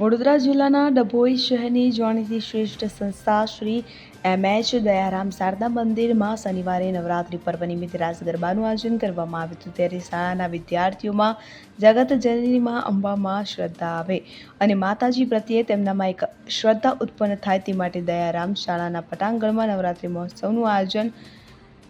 વડોદરા જિલ્લાના ડભોઈ શહેરની જાણીતી શ્રેષ્ઠ સંસ્થા શ્રી એમ એચ દયારામ શારદા મંદિરમાં શનિવારે નવરાત્રિ પર્વ નિમિત્તે રાસ ગરબાનું આયોજન કરવામાં આવ્યું હતું. ત્યારે શાળાના વિદ્યાર્થીઓમાં જગત જનનીમાં અંબામાં શ્રદ્ધા આવે અને માતાજી પ્રત્યે તેમનામાં એક શ્રદ્ધા ઉત્પન્ન થાય તે માટે દયારામ શાળાના પટાંગણમાં નવરાત્રિ મહોત્સવનું આયોજન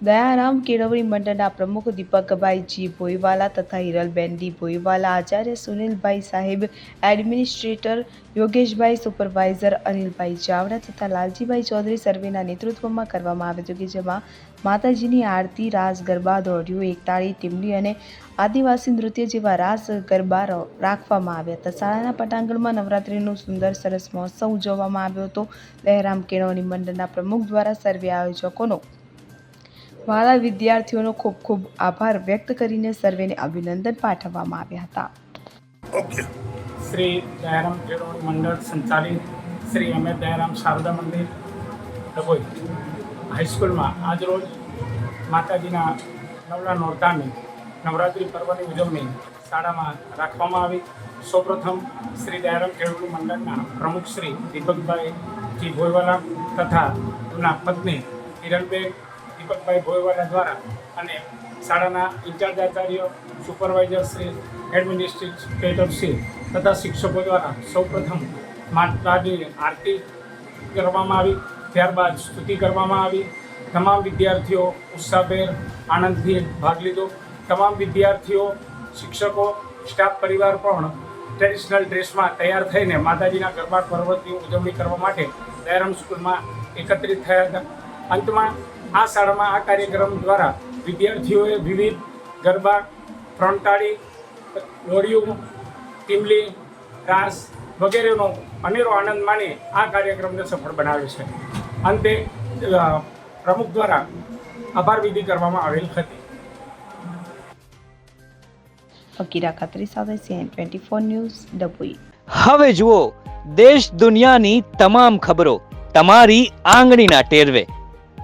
દયારામ કેળવણી મંડળના પ્રમુખ દીપકભાઈ જી ભોઈવાલા તથા હિરલબેન ડી ભોઈવાલા, આચાર્ય સુનિલભાઈ સાહેબ, એડમિનિસ્ટ્રેટર યોગેશભાઈ, સુપરવાઇઝર અનિલભાઈ ચાવડા તથા લાલજીભાઈ ચૌધરી સર્વેના નેતૃત્વમાં કરવામાં આવ્યું હતું કે જેમાં માતાજીની આરતી, રાસ, ગરબા દોઢિયું એકતાળી, ટીમડી અને આદિવાસી નૃત્ય જેવા રાસ, ગરબા રાખવામાં આવ્યા હતા. શાળાના પટાંગણમાં નવરાત્રિનો સુંદર સરસ મહોત્સવ ઉજવવામાં આવ્યો હતો. દયારામ કેળવણી મંડળના પ્રમુખ દ્વારા સર્વે આયોજકોનો વાળા વિદ્યાર્થીઓનો ખૂબ ખૂબ આભાર વ્યક્ત કરીને સર્વેને અભિનંદન પાઠવવામાં આવ્યા હતા. શ્રી દયારામ કેળવણી મંડળ સંચાલિત શ્રી અમે દયારામ શારદા મંદિર ડભોઈ હાઈસ્કૂલમાં આજરોજ માતાજીના નવલા નોરતાની નવરાત્રિ પર્વની ઉજવણી શાળામાં રાખવામાં આવી. સૌપ્રથમ શ્રી દયારામ કેળવણી મંડળના પ્રમુખ શ્રી દીપકભાઈ જી ભોયવાલા તથા એમના પત્ની હિરણબેન દીપકભાઈ ભોયવાલા દ્વારા અને શાળાના in charge Acharya supervisor Shri administrator Shri તથા શિક્ષકો દ્વારા સૌપ્રથમ માતાજીની આરતી કરવામાં આવી. ત્યારબાદ સ્તુતિ કરવામાં આવી. તમામ વિદ્યાર્થીઓ ઉત્સાહભેર આનંદથી ભાગ લીધો. તમામ વિદ્યાર્થીઓ, શિક્ષકો, સ્ટાફ પરિવાર પણ ટ્રેડિશનલ ડ્રેસમાં તૈયાર થઈને માતાજીના ગરબા, પર્વતની ઉજવણી કરવા માટે દયારામ સ્કૂલમાં એકત્રિત થયા હતા. અંતમાં આ શાળામાં આ કાર્યક્રમ દ્વારા વિદ્યાર્થીઓએ વિવિધ ગરબા ફ્રંટાળી દોડિયું ટીમલી રાસ વગેરેનો અનેરો આનંદ માણી આ કાર્યક્રમને સફળ બનાવ્યો છે. અંતે પ્રમુખ દ્વારા આભાર વિધિ કરવામાં આવેલ હતી. અકીરા ખત્રી સાથે CN twenty four news Dabhoi. હવે જુઓ દેશ દુનિયાની તમામ ખબરો તમારી આંગળીના ટેરવે.